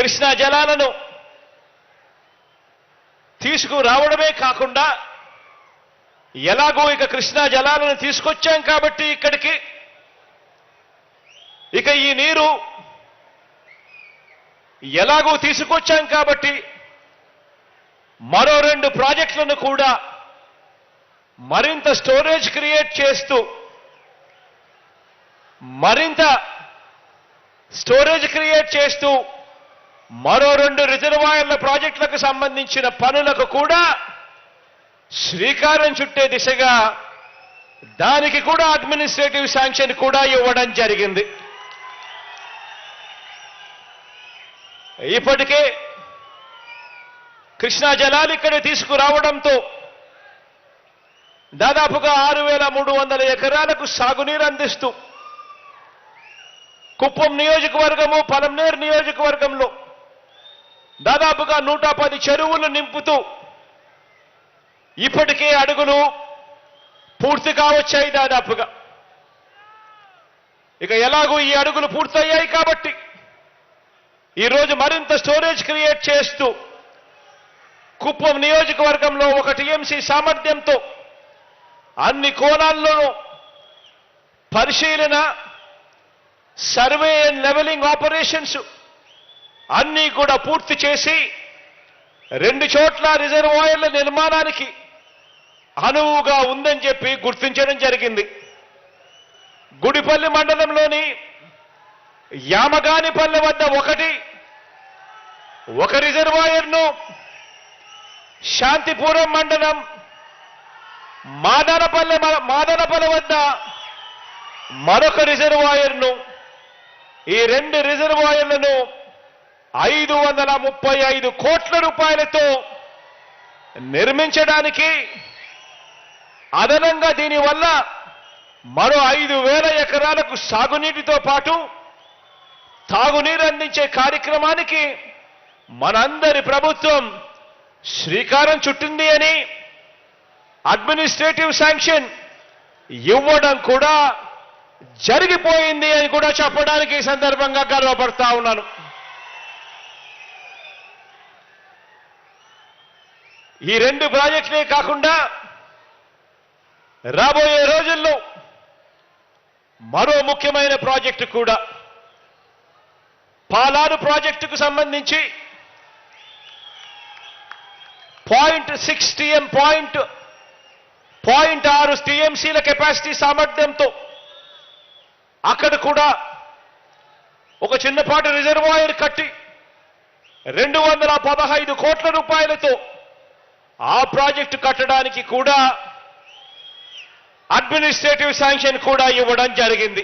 కృష్ణా జలాలను తీసుకురావడమే కాకుండా ఎలాగో ఇక కృష్ణా జలాలను తీసుకొచ్చాం కాబట్టి ఇక్కడికి. ఇక ఈ నీరు ఎలాగో తీసుకొచ్చాం కాబట్టి మరో రెండు ప్రాజెక్టులను కూడా మరింత స్టోరేజ్ క్రియేట్ చేస్తూ మరింత స్టోరేజ్ క్రియేట్ చేస్తూ మరో రెండు రిజర్వాయర్ల ప్రాజెక్టులకు సంబంధించిన పనులకు కూడా శ్రీకారం చుట్టే దిశగా దానికి కూడా అడ్మినిస్ట్రేటివ్ శాంక్షన్ కూడా ఇవ్వడం జరిగింది. ఇప్పటికే కృష్ణా జలాలు ఇక్కడ తీసుకురావడంతో దాదాపుగా ఆరు వేల మూడు వందల ఎకరాలకు సాగునీరు అందిస్తూ కుప్పం నియోజకవర్గము పలంనేరు నియోజకవర్గంలో దాదాపుగా నూట పది చెరువులు నింపుతూ ఇప్పటికే అడుగులు పూర్తి కావచ్చాయి దాదాపుగా. ఇక ఎలాగూ ఈ అడుగులు పూర్తయ్యాయి కాబట్టి ఈరోజు మరింత స్టోరేజ్ క్రియేట్ చేస్తూ కుప్పం నియోజకవర్గంలో ఒక టీఎంసీ సామర్థ్యంతో అన్ని కోణాల్లోనూ పరిశీలన సర్వే అండ్ లెవెలింగ్ ఆపరేషన్స్ అన్నీ కూడా పూర్తి చేసి రెండు చోట్ల రిజర్వాయర్ల నిర్మాణానికి అనువుగా ఉందని చెప్పి గుర్తించడం జరిగింది. గుడిపల్లి మండలంలోని యామగానిపల్లె వద్ద ఒకటి ఒక రిజర్వాయర్ను శాంతిపురం మండలం మాదనపల్లె మాదనపల్లె వద్ద మరొక రిజర్వాయర్ను ఈ రెండు రిజర్వాయర్లను ఐదు వందల ముప్పై ఐదు కోట్ల రూపాయలతో నిర్మించడానికి అదనంగా దీనివల్ల మరో ఐదు వేల ఎకరాలకు సాగునీటితో పాటు తాగునీరు అందించే కార్యక్రమానికి మనందరి ప్రభుత్వం శ్రీకారం చుట్టింది అని అడ్మినిస్ట్రేటివ్ శాంక్షన్ ఇవ్వడం కూడా జరిగిపోయింది అని కూడా చెప్పడానికి ఈ సందర్భంగా గర్వపడతా ఉన్నాను. ఈ రెండు ప్రాజెక్టులే కాకుండా రాబోయే రోజుల్లో మరో ముఖ్యమైన ప్రాజెక్టు కూడా. పాలారు ప్రాజెక్టుకు సంబంధించి point six TM point point ఆరు టీఎంసీల కెపాసిటీ సామర్థ్యంతో అక్కడ కూడా ఒక చిన్నపాటి రిజర్వాయర్ కట్టి రెండు వందల పదహైదు కోట్ల రూపాయలతో ఆ ప్రాజెక్టు కట్టడానికి కూడా అడ్మినిస్ట్రేటివ్ శాంక్షన్ కూడా ఇవ్వడం జరిగింది.